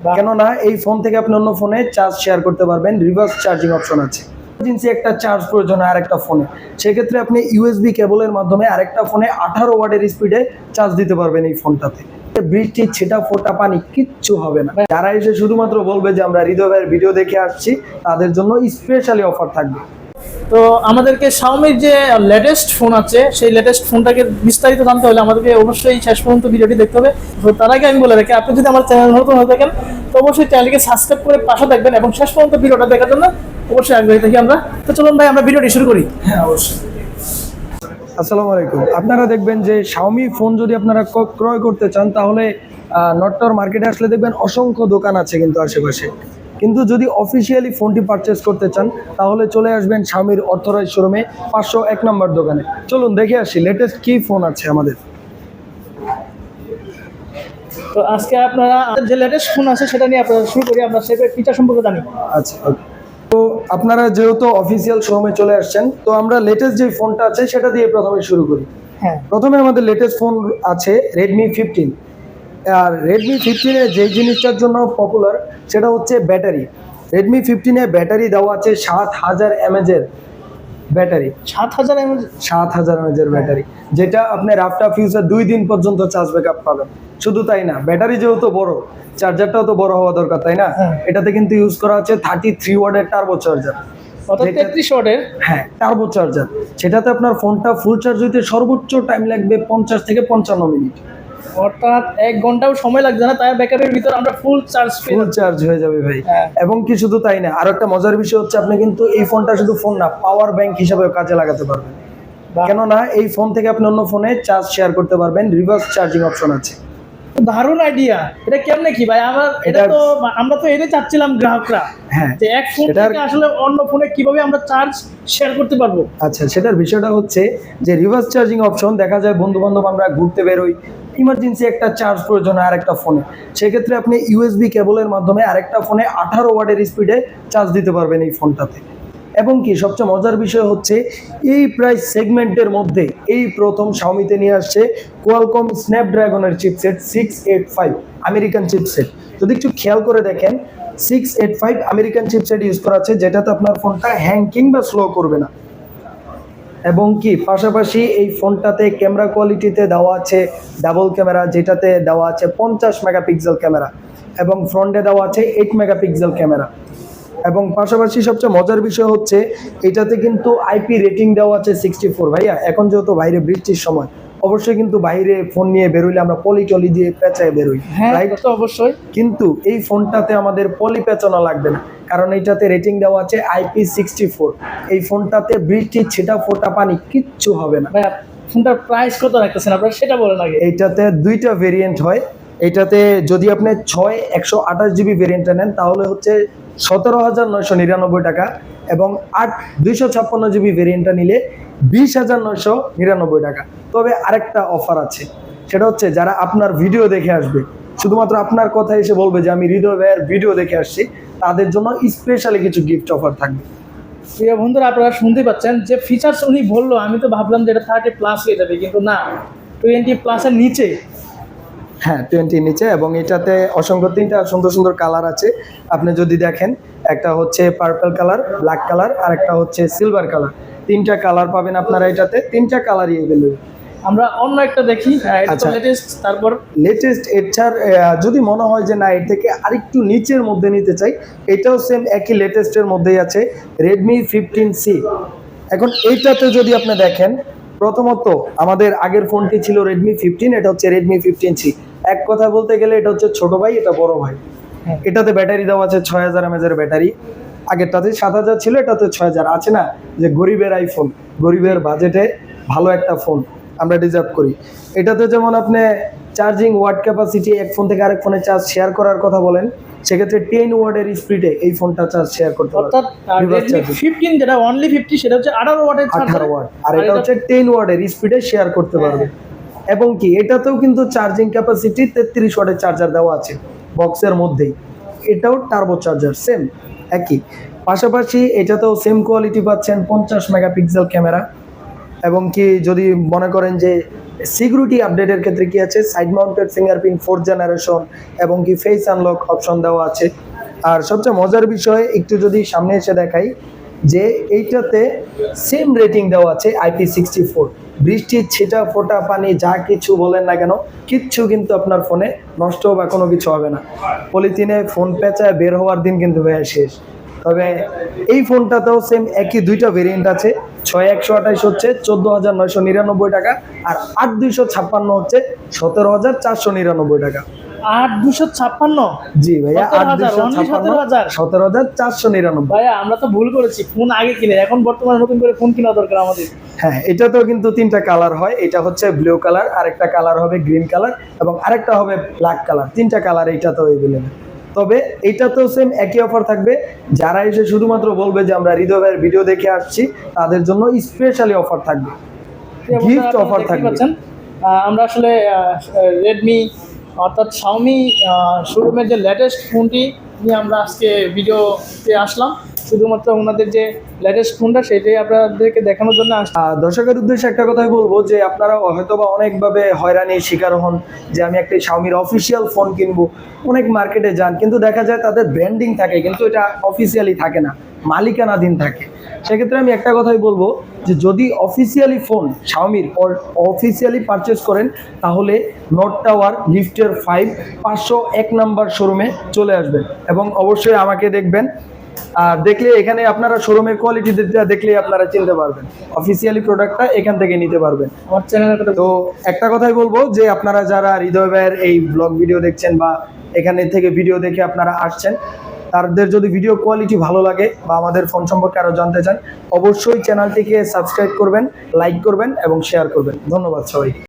কেননা এই ফোন থেকে আপনি অন্য ফোনে চার্জ শেয়ার করতে পারবেন রিভার্স চার্জিং অপশন আছে। ইমার্জেন্সি একটা চার্জ প্রয়োজন হয় আরেকটা ফোনে। সেক্ষেত্রে আপনি ইউএসবি কেবলের মাধ্যমে আরেকটা ফোনে আঠারো ওয়াটের স্পিডে চার্জ দিতে পারবেন এই ফোনটাতে। বৃষ্টি, ছেটা, ফোটা, পানি, কিচ্ছু হবে না। যারা এসে শুধুমাত্র বলবে যে আমরা হৃদয় ভাইয়ের ভিডিও দেখে আসছি, তাদের জন্য স্পেশালি অফার থাকবে। তো আমাদেরকে শাওমির যে লেটেস্ট ফোন আছে সেই লেটেস্ট ফোনটাকে বিস্তারিত জানতে হলে আমাদেরকে অবশ্যই শেষ পর্যন্ত ভিডিওটি দেখতে হবে। তো তার আগে আমি বলে রাখি আপনি যদি আমার চ্যানেল নতুন হয়ে থাকেন তো অবশ্যই চ্যানেলকে সাবস্ক্রাইব করে পাশে থাকবেন এবং শেষ পর্যন্ত ভিডিওটা দেখার জন্য অবশ্যই আগ্রহী থাকি আমরা। তো চলুন ভাই আমরা ভিডিওটি শুরু করি। হ্যাঁ অবশ্যই। আসসালামু আলাইকুম। আপনারা দেখবেন যে শাওমি ফোন যদি আপনারা ক্রয় করতে চান তাহলে নটর মার্কেটে আসলে দেখবেন অসংখ্য দোকান আছে কিন্তু আশেপাশে। কিন্তু যদি অফিসিয়ালি ফোনটি পারচেস করতে চান তাহলে চলে আসবেন স্বামীর অর্থরাইজ শোরুমে পাঁচশো এক নম্বর দোকানে। চলুন দেখে আসি লেটেস্ট কি ফোন আছে আমাদের। তো আজকে আপনারা যে লেটেস্ট ফোন আছে সেটা নিয়ে আপনারা শুরু করি আমরা সেটার ফিচার সম্পর্কে জানি। আচ্ছা. তো আপনারা যেহেতু অফিসিয়াল শোরুমে চলে আসছেন তো আমরা লেটেস্ট যে ফোনটা আছে সেটা দিয়ে প্রথমে শুরু করি। হ্যাঁ। প্রথমে আমাদের লেটেস্ট ফোন আছে রেডমি ফিফটিন আর রেডমি ফিফটিনে যে জিনিসটার জন্য পপুলার সেটা হচ্ছে ব্যাটারি। রেডমি ফিফটিনে ব্যাটারি দেওয়া আছে সাত হাজার এমএজের ব্যাটারি। সাত হাজার এমএজ সাত হাজার এমএজের ব্যাটারি। যেটা আপনি রাফটা ফিউচার দুই দিন পর্যন্ত চার্জ ব্যাকআপ পাবেন। শুধু তাই না ব্যাটারি যেহেতু বড় চার্জারটাও তো বড় হওয়া দরকার তাই না? হ্যাঁ। এটাতে কিন্তু ইউজ করা হচ্ছে থার্টি থ্রি ওয়ার্ডের টার্বো চার্জার হ্যাঁ টার্বো চার্জার সেটাতে আপনার ফোনটা ফুল চার্জ হইতে সর্বোচ্চ টাইম লাগবে পঞ্চাশ থেকে পঞ্চান্ন মিনিট। অর্থাৎ এক ঘন্টাও সময় লাগবে না তাই ব্যাকআপের ভিতর আমরা ফুল চার্জ ফুল চার্জ হয়ে যাবে ভাই। হ্যাঁ। এবং কি শুধু তাই না আর একটা মজার বিষয় হচ্ছে আপনি কিন্তু এই ফোনটা শুধু ফোন না পাওয়ার ব্যাংক হিসাবে কাজে লাগাতে পারবেন। কেননা এই ফোন থেকে আপনি অন্য ফোনে চার্জ শেয়ার করতে পারবেন রিভার্স চার্জিং অপশন আছে। দারুণ আইডিয়া এটা কেমনে কি ভাই? আমার এটা এটা- তো আমরা তো এটাই চাচ্ছিলাম গ্রাহকরা হ্যাঁ। যে এক ফোন থেকে আসলে অন্য ফোনে কীভাবে আমরা চার্জ শেয়ার করতে পারব? আচ্ছা সেটার বিষয়টা হচ্ছে যে রিভার্স চার্জিং অপশন দেখা যায় বন্ধু বান্ধব আমরা ঘুরতে বেরোই ইমার্জেন্সি একটা চার্জ প্রয়োজন হয় আরেকটা ফোনে সেক্ষেত্রে আপনি ইউএসবি কেবলের মাধ্যমে আরেকটা ফোনে আঠারো ওয়াটের স্পিডে চার্জ দিতে পারবেন এই ফোনটাতে এবং কি, সবচেয়ে মজার বিষয় হচ্ছে, এই প্রাইস সেগমেন্টের মধ্যে এই প্রথম শাওমিতে নিয়ে আসছে Qualcomm স্ন্যাপড্রাগনের chipset six eight five American chipset যদি একটু খেয়াল করে দেখেন six eight five American chipset use করা আছে, যেটাতে আপনার ফোনটা হ্যাং কিংবা স্লো করবে না। এবং কি পাশাপাশি এই ফোনটাতে ক্যামেরা কোয়ালিটিতে দেওয়া আছে ডাবল ক্যামেরা যেটাতে দেওয়া আছে পঞ্চাশ মেগাপিক্সেল ক্যামেরা এবং ফ্রন্টে দেওয়া আছে এইট মেগাপিক্সেল ক্যামেরা। এবং পাশাপাশি সবচেয়ে মজার বিষয় হচ্ছে এটাতে কিন্তু আইপি রেটিং দেওয়া আছে সিক্সটি ফোর ভাইয়া। এখন যেহেতু বাইরে বৃষ্টির সময় অবশ্যই কিন্তু বাইরে ফোন নিয়ে বেরোইলে আমরা পলি টলি দিয়ে পেঁচায় বেরোই হ্যাঁ রাইট তো অবশ্যই। কিন্তু এই ফোনটাতে আমাদের পলি পেঁচানো লাগবে না। কারণ এইটাতে রেটিং দেওয়া আছে আইপি সিক্সটি ফোর এই ফোনটাতে বৃষ্টি ছিটা ফোটা পানি কিচ্ছু হবে না। ভাই ফোনটার প্রাইস কত রাখতেছেন আপনারা? সেটা বলেন আগে। এইটাতে দুইটা ভেরিয়েন্ট হয়। এইটাতে যদি আপনি ছয় একশো আঠাশ জিবি ভেরিয়েন্টটা নেন তাহলে হচ্ছে সতেরো হাজার নয়শো নিরানব্বই টাকা এবং আট দুইশো ছাপ্পান্ন জিবি ভেরিয়েন্টটা নিলে বিশ হাজার নয়শো নিরানব্বই টাকা। তবে আরেকটা অফার আছে। সেটা হচ্ছে যারা আপনার ভিডিও দেখে আসবে শুধুমাত্র আপনার কথা এসে বলবে যে আমি হৃদয় ভাইয়ের ভিডিও দেখে আসছি। তাদের জন্য স্পেশালি কিছু গিফট অফার থাকবে। প্রিয় বন্ধুরা আপনারা শুনতে পাচ্ছেন যে ফিচার্স উনি বলল আমি তো ভাবলাম যে এটা থার্টি প্লাস হয়ে যাবে কিন্তু না টোয়েন্টি প্লাসের নিচে। হ্যাঁ টোয়েন্টির নিচে এবং এটাতে অসংখ্য তিনটা সুন্দর সুন্দর কালার আছে। আপনি যদি দেখেন একটা হচ্ছে পার্পল কালার ব্ল্যাক কালার আর একটা হচ্ছে সিলভার কালার তিনটা কালার পাবেন আপনারা এটাতে তিনটা কালারই এভেলেবল আমরা অন্য একটা দেখি হ্যাঁ, আচ্ছা। লেটেস্ট তারপর? লেটেস্ট এটার যদি মনে হয় যে না এর থেকে আরেকটু নিচের মধ্যে নিতে চাই এটাও সেম একই লেটেস্টের মধ্যেই আছে রেডমি ফিফটিন সি এখন এইটাতে যদি আপনি দেখেন প্রথমত আমাদের আগের ফোনটি ছিল রেডমি ফিফটিন এটা হচ্ছে রেডমি ফিফটিন সি এক কথা বলতে গেলে এটা হচ্ছে ছোট ভাই এটা বড় ভাই। হ্যাঁ। এটাতে ব্যাটারি দেওয়া আছে ছয় হাজার এমএজের ব্যাটারি। আগেরটাতে সাত হাজার ছিল এটাতে ছয় হাজার। আছে না? যে গরিবের আইফোন গরিবের বাজেটে ভালো একটা ফোন আমরা ডিজার্ভ করি। এটাতে যেমন আপনি চার্জিং ওয়ার্ড ক্যাপাসিটি এক ফোন থেকে আরেক ফোনে চার্জ শেয়ার করার কথা বলেন সেক্ষেত্রে টেন ওয়ার্ডের স্পিডে এই ফোনটা চার্জ শেয়ার করতে অর্থাৎ। ফিফটিন যেটা অনলি ফিফটি সেটা হচ্ছে আঠারো ওয়াটের আঠারো ওয়াট আর এটা হচ্ছে টেন ওয়ার্ডের স্পিডে শেয়ার করতে হ্যাঁ। পারবে এবং কি এটাতেও কিন্তু চার্জিং ক্যাপাসিটি তেত্রিশ ওয়ার্ডের চার্জার দেওয়া আছে বক্সের মধ্যেই। এটাও টার্বো চার্জার সেম একই। পাশাপাশি এটাতেও সেম কোয়ালিটি পাচ্ছেন পঞ্চাশ মেগাপিক্সেল ক্যামেরা এবং কি যদি মনে করেন যে সিকিউরিটি আপডেটের ক্ষেত্রে কি আছে? Side mounted fingerprint fourth generation এবং কি ফেস আনলক অপশন দেওয়া আছে। আর সবচেয়ে মজার বিষয়, একটু যদি সামনে এসে দেখাই, যে এইটাতে সেম রেটিং দেওয়া আছে আইপি সিক্সটি ফোর বৃষ্টির ছিটা, ফোটা, পানি, যা কিছু বলেন না কেন, কিচ্ছু কিন্তু আপনার ফোনে নষ্ট বা কোনো কিছু হবে না। পলিথিনে ফোন পেঁচায় বের হওয়ার দিন কিন্তু শেষ। তবে এই ফোনটাতেও সেম একই দুইটা ভেরিয়েন্ট আছে। ছয় একশো আঠাইশ হচ্ছে চোদ্দ হাজার নয়শো নিরানব্বই টাকা আর আট দুইশো ছাপ্পান্ন হচ্ছে সতেরো হাজার চারশো নিরানব্বই টাকা। আট দুশো ছাপ্পান্ন? জি ভাইয়া আট 17,000, দুইশো only ছাপ্পান্ন সতেরো হাজার। চারশো নিরানব্বই। ভাইয়া আমরা তো ভুল করেছি ফোন আগে কিনে এখন বর্তমানে নতুন করে ফোন কেনা দরকার আমাদের। হ্যাঁ এটাতেও কিন্তু তিনটা কালার হয় এটা হচ্ছে ব্লু কালার আরেকটা কালার হবে গ্রিন কালার এবং আরেকটা হবে ব্ল্যাক কালার তিনটা কালার এইটাতেও এভেলেবেল তবে এইটাতেও সেম একই অফার থাকবে যারা এসে শুধুমাত্র বলবে যে আমরা হৃদয় ভাইয়ের ভিডিও দেখে আসছি তাদের জন্য স্পেশালি অফার থাকবে গিফট অফার থাকবে। আমরা আসলে রেডমি অর্থাৎ শাওমি শোরুমের যে লেটেস্ট ফোনটি নিয়ে আমরা আজকে ভিডিওতে আসলাম। শুধুমাত্র ওনাদের যে লেটেস্ট ফোনটা সেটাই আপনাদেরকে দেখানোর জন্য দর্শকের উদ্দেশ্যে একটা কথাই বলব যে আপনারা হয়তো বা অনেকভাবে হয়রানির শিকার হন যে আমি একটা স্বামীর অফিসিয়াল ফোন কিনবো। অনেক মার্কেটে যান, কিন্তু দেখা যায় তাদের ব্র্যান্ডিং থাকে, কিন্তু এটা অফিসিয়ালি থাকে না। মালিকানাধীন থাকে। সেক্ষেত্রে আমি একটা কথাই বলব যে যদি অফিসিয়ালি ফোন শাওমির অফিসিয়ালি পারচেস করেন তাহলে নোট টাওয়ার লিফটের ফাইভ পাঁচশো এক নাম্বার শোরুমে চলে আসবেন। এবং অবশ্যই আমাকে দেখবেন। আর দেখলে এখানে আপনারা শোরুমের কোয়ালিটি দেখলে আপনারা চিনতে পারবেন। অফিসিয়ালি প্রোডাক্টটা এখান থেকে নিতে পারবেন। আমার চ্যানেলের কথা তো একটা কথাই বলব যে আপনারা যারা হৃদয় ভাইয়ের এই ব্লগ ভিডিও দেখছেন বা এখানে থেকে ভিডিও দেখে আপনারা আসছেন তাদের যদি ভিডিও কোয়ালিটি ভালো লাগে বা আমাদের ফোন সম্পর্কে আরও জানতে চান, অবশ্যই চ্যানেলটিকে সাবস্ক্রাইব করবেন লাইক করবেন এবং শেয়ার করবেন। ধন্যবাদ সবাইকে।